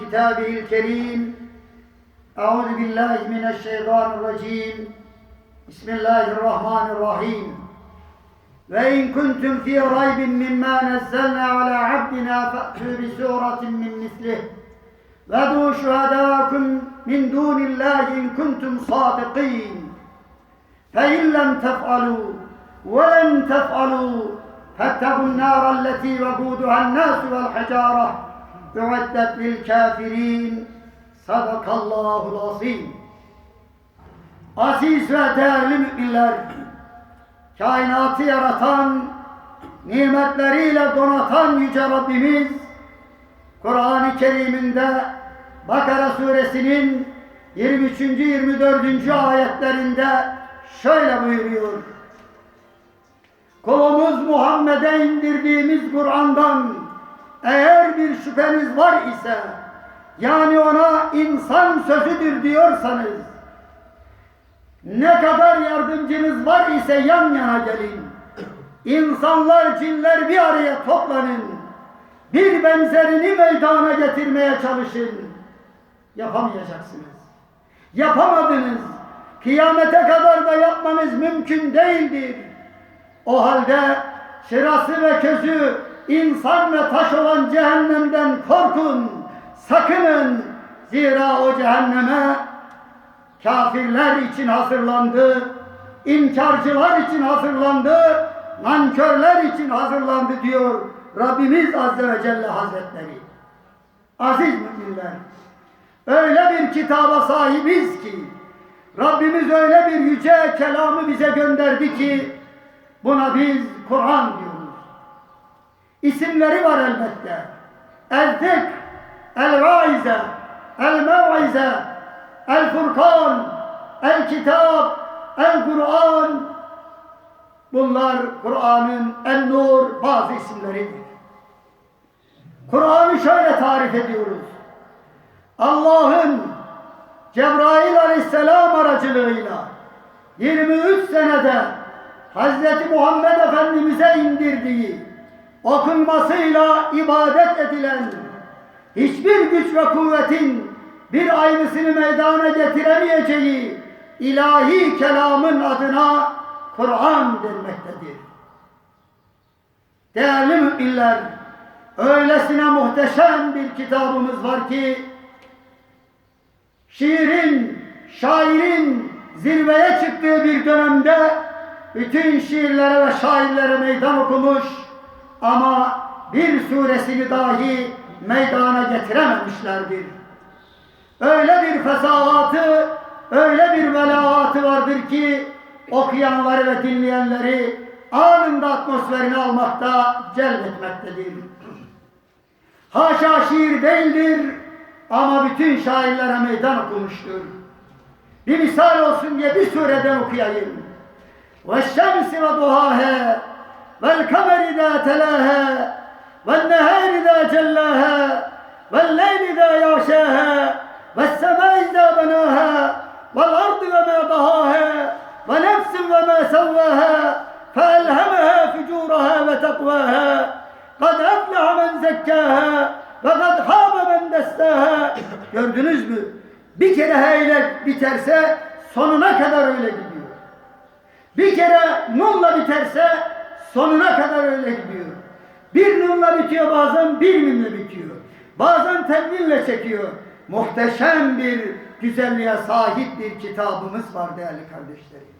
كتابه الكريم. أعوذ بالله من الشيطان الرجيم. بسم الله الرحمن الرحيم. وإن كنتم في ريب مما نزلنا على عبدنا فأتوا بسورة من مثله. وادعوا شهداءكم من دون الله إن كنتم صادقين. فإن لم تفعلوا ولن تفعلوا فاتقوا النار التي وقودها الناس والحجارة. ü'eddet lil kafirin. Sadakallahul azim. Aziz ve değerli müminler, kainatı yaratan, nimetleriyle donatan Yüce Rabbimiz, Kur'an-ı Kerim'inde Bakara suresinin 23. 24. ayetlerinde şöyle buyuruyor. Kulumuz Muhammed'e indirdiğimiz Kur'an'dan eğer bir şüpheniz var ise yani ona insan sözüdür diyorsanız ne kadar yardımcınız var ise yan yana gelin. İnsanlar, cinler bir araya toplanın. Bir benzerini meydana getirmeye çalışın. Yapamayacaksınız. Yapamadınız. Kıyamete kadar da yapmanız mümkün değildir. O halde şırası ve közü insan ve taş olan cehennemden korkun, sakının. Zira o cehenneme kafirler için hazırlandı, inkarcılar için hazırlandı, nankörler için hazırlandı diyor Rabbimiz Azze ve Celle Hazretleri. Aziz müminler, öyle bir kitaba sahibiz ki, Rabbimiz öyle bir yüce kelamı bize gönderdi ki, buna biz Kur'an diyoruz. İsimleri var elbette. El-Zikr, El-Vaize, El-Mev'ize, El-Furkan, El-Kitap, El-Kur'an. Bunlar Kur'an'ın El-Nur bazı isimleridir. Kur'an'ı şöyle tarif ediyoruz. Allah'ın Cebrail aleyhisselam aracılığıyla 23 senede Hz. Muhammed Efendimiz'e indirdiği okunmasıyla ibadet edilen hiçbir güç ve kuvvetin bir aynısını meydana getiremeyeceği ilahi kelamın adına Kur'an denmektedir. Değerli müminler, öylesine muhteşem bir kitabımız var ki şiirin, şairin zirveye çıktığı bir dönemde bütün şiirlere ve şairlere meydan okumuş ama bir suresini dahi meydana getirememişlerdir. Öyle bir fesahatı, öyle bir velahatı vardır ki okuyanları ve dinleyenleri anında atmosferini almakta celbetmektedir. Haşa şiir değildir ama bütün şairlere meydan okumuştur. Bir misal olsun diye bir sureden okuyayım. وَالشَّمْسِ وَضُحَاهَا والقمر إذا تلاها والنهار إذا جلاها والليل إذا يغشاها والسماء إذا بناها والأرض وما ضهاها ونفس وما سواها فألهمها فجورها وتقواها قد أفلح من زكاها وقد خاب من دساها Gördünüz mü? Bir kere heyle biterse sonuna kadar öyle gidiyor. Bir kere nunla biterse sonuna kadar öyle gidiyor. Bir nunla bitiyor bazen bir mimle bitiyor. Bazen tenvinle çekiyor. Muhteşem bir güzelliğe sahip bir kitabımız var değerli kardeşlerim.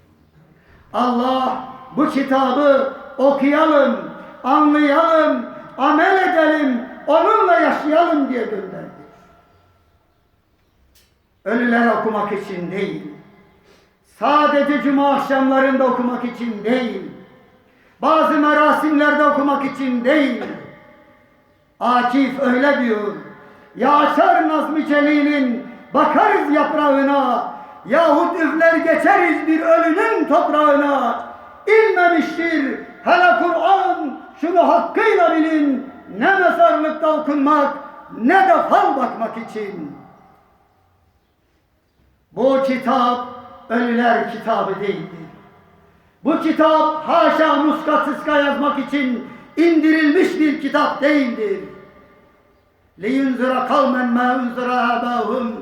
Allah bu kitabı okuyalım, anlayalım, amel edelim, onunla yaşayalım diye gönderdi. Ölüler okumak için değil, sadece cuma akşamlarında okumak için değil, bazı merasimlerde okumak için değil. Akif öyle diyor. Yaşar Nazmi Celil'in bakarız yaprağına, yahut üfler geçeriz bir ölünün toprağına. İlmemiştir hele Kur'an şunu hakkıyla bilin. Ne mezarlıkta okunmak ne de fal bakmak için. Bu kitap ölüler kitabı değildir. Bu kitap haşa muska sıska yazmak için indirilmiş bir kitap değildir. liyunzira kavmen ma unzira abahum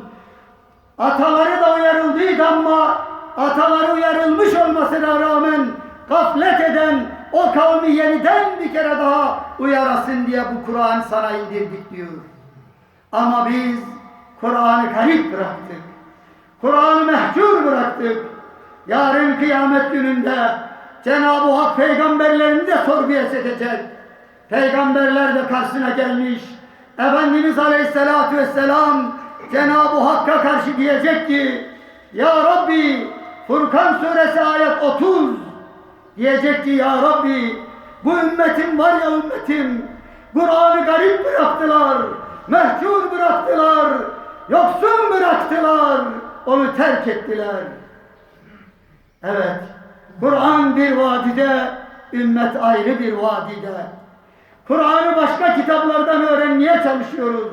Ataları da uyarıldıydı ama ataları uyarılmış olmasına rağmen gaflet eden o kavmi yeniden bir kere daha uyarasın diye bu Kur'an'ı sana indirdik diyor. Ama biz Kur'an'ı garip bıraktık. Kur'an'ı mehcur bıraktık. Yarın kıyamet gününde Cenab-ı Hak peygamberlerini de sorguya çekecek. Peygamberler de karşısına gelmiş. Efendimiz Aleyhisselatü Vesselam Cenab-ı Hakk'a karşı diyecek ki Ya Rabbi Furkan suresi ayet 30 diyecek ki Ya Rabbi bu ümmetim var ya ümmetim Kur'an'ı garip bıraktılar mehcur bıraktılar yoksun bıraktılar onu terk ettiler evet Kur'an bir vadide ümmet ayrı bir vadide Kur'an'ı başka kitaplardan öğrenmeye çalışıyoruz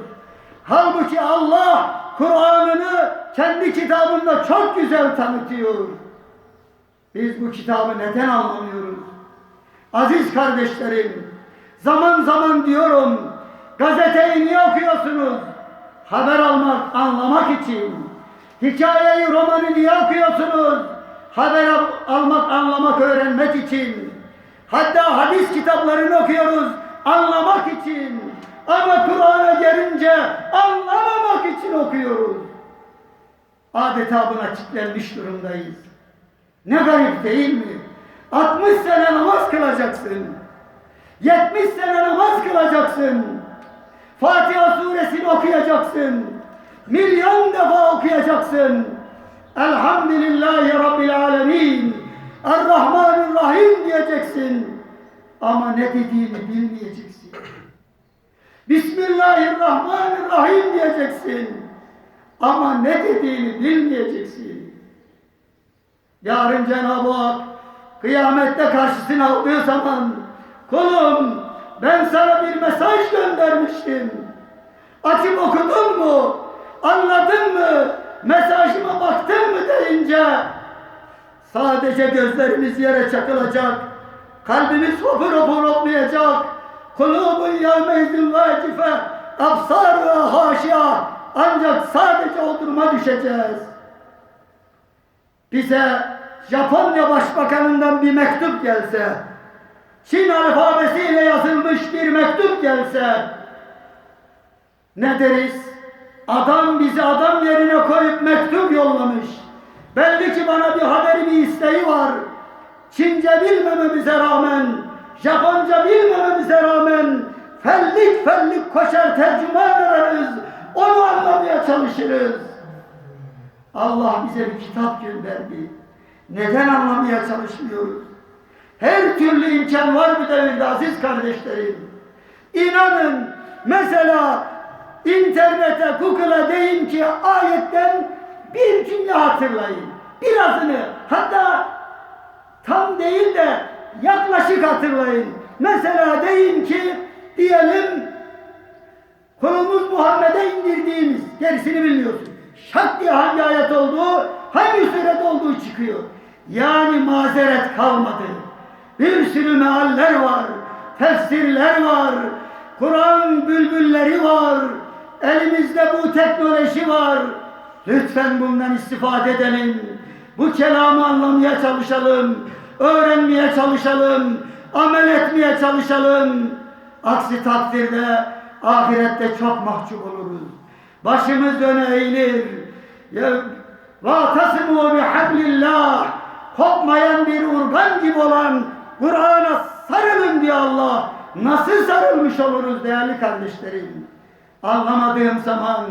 Halbuki Allah Kur'an'ını kendi kitabında çok güzel tanıtıyor. Biz bu kitabı neden anlamıyoruz? Aziz kardeşlerim, zaman zaman diyorum, gazeteyi niye okuyorsunuz? Haber almak, anlamak için. Hikayeyi, romanı niye okuyorsunuz? Haber al- almak, anlamak, öğrenmek için. Hatta hadis kitaplarını okuyoruz, anlamak için. Ama Kur'an'a gelince anlamamak için okuyoruz. Adeta buna kitlenmiş durumdayız. Ne garip değil mi? 60 sene namaz kılacaksın. 70 sene namaz kılacaksın. Fatiha suresini okuyacaksın. Milyon defa okuyacaksın. Elhamdülillahi Rabbil alemin. Errahmanirrahim diyeceksin. Ama ne dediğini bilmeyeceksin. Bismillahirrahmanirrahim diyeceksin. Ama ne dediğini bilmeyeceksin. Yarın Cenab-ı Hak kıyamette karşısına aldığı zaman kulum ben sana bir mesaj göndermiştim. Açıp okudun mu? Anladın mı? Mesajıma baktın mı deyince sadece gözlerimiz yere çakılacak. Kalbimiz hopur hopur hoplayacak. Kulubun yevmeydin vacife absar ve haşia ancak sadece o duruma düşeceğiz. Bize Japonya Başbakanından bir mektup gelse, Çin alfabesiyle yazılmış bir mektup gelse, ne deriz? Adam bizi adam yerine koyup mektup yollamış. Belli ki bana bir haberi bir isteği var. Çince bilmememize rağmen, Japonca bilmememize rağmen fellik fellik koşar tercüman ararız. Onu anlamaya çalışırız. Allah bize bir kitap gönderdi. Neden anlamaya çalışmıyoruz? Her türlü imkan var bu devirde aziz kardeşlerim. İnanın mesela internete, Google'a deyin ki ayetten bir cümle hatırlayın. Birazını hatta tam değil de yaklaşık hatırlayın. Mesela deyin ki diyelim kulumuz Muhammed'e indirdiğimiz gerisini bilmiyorsun. Şak diye hangi ayet olduğu, hangi surede olduğu çıkıyor. Yani mazeret kalmadı. Bir sürü mealler var, tefsirler var, Kur'an bülbülleri var, elimizde bu teknoloji var. Lütfen bundan istifade edelim. Bu kelamı anlamaya çalışalım, öğrenmeye çalışalım, amel etmeye çalışalım. Aksi takdirde ahirette çok mahcup oluruz. Başımız öne eğilir. Ya وَاَتَسِمُوا بِحَبْلِ اللّٰهِ Kopmayan bir urgan gibi olan Kur'an'a sarılın diyor Allah. Nasıl sarılmış oluruz değerli kardeşlerim? Anlamadığım zaman,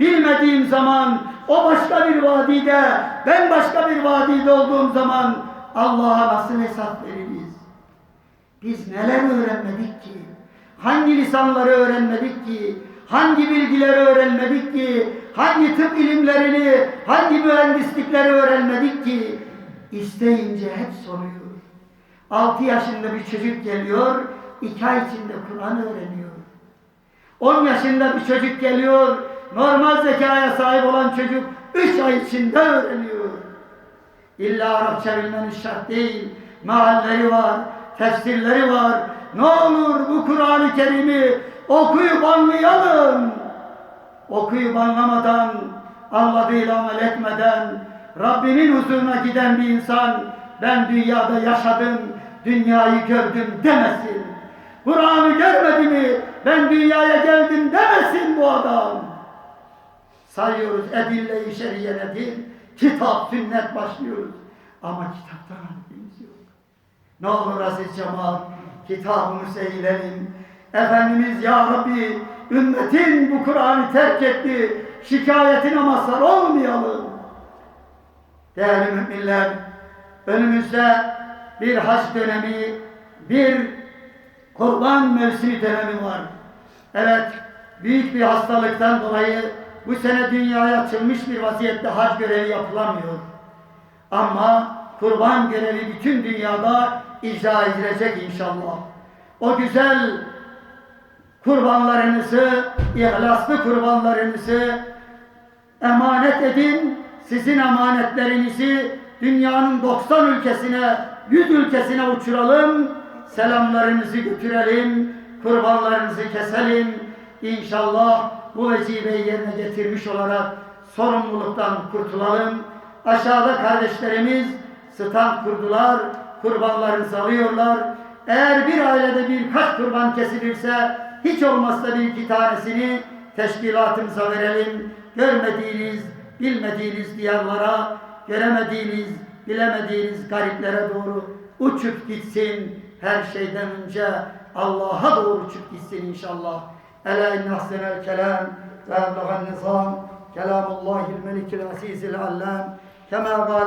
bilmediğim zaman, o başka bir vadide, ben başka bir vadide olduğum zaman Allah'a nasıl hesap veririz? Biz neler öğrenmedik ki? Hangi lisanları öğrenmedik ki? Hangi bilgileri öğrenmedik ki? Hangi tıp ilimlerini, hangi mühendislikleri öğrenmedik ki? İsteyince hep soruyor. Altı yaşında bir çocuk geliyor, iki ay içinde Kur'an öğreniyor. On yaşında bir çocuk geliyor, normal zekaya sahip olan çocuk üç ay içinde öğreniyor. İlla Arapça bilmeniz şart değil. Mealleri var, tefsirleri var, Ne olur bu Kur'an-ı Kerim'i okuyup anlayalım. Okuyup anlamadan, anladığıyla amel etmeden, Rabbimin huzuruna giden bir insan, ben dünyada yaşadım, dünyayı gördüm demesin. Kur'an'ı görmedi mi, ben dünyaya geldim demesin bu adam. Sayıyoruz edille-i şeriye nedir? Kitap, sünnet başlıyoruz. Ama kitaptan haberimiz yok. Ne olur aziz cemaat, kitabımızı eğilelim. Efendimiz Ya Rabbi, ümmetin bu Kur'an'ı terk etti. Şikayetine mazhar olmayalım. Değerli müminler, önümüzde bir hac dönemi, bir kurban mevsimi dönemi var. Evet, büyük bir hastalıktan dolayı bu sene dünyaya açılmış bir vaziyette hac görevi yapılamıyor. Ama kurban görevi bütün dünyada icra edilecek inşallah. O güzel kurbanlarınızı, ihlaslı kurbanlarınızı emanet edin. Sizin emanetlerinizi dünyanın 90 ülkesine, 100 ülkesine uçuralım. Selamlarınızı götürelim. Kurbanlarınızı keselim. İnşallah bu vecibeyi yerine getirmiş olarak sorumluluktan kurtulalım. Aşağıda kardeşlerimiz stand kurdular, kurbanlarını alıyorlar. Eğer bir ailede birkaç kurban kesilirse hiç olmazsa bir iki tanesini teşkilatımıza verelim. Görmediğiniz, bilmediğiniz diyarlara, göremediğiniz, bilemediğiniz gariplere doğru uçup gitsin. Her şeyden önce Allah'a doğru uçup gitsin inşallah. Ela inne ahsenel kelam ve eblegan nizam kelamullahil melikil azizil allam kema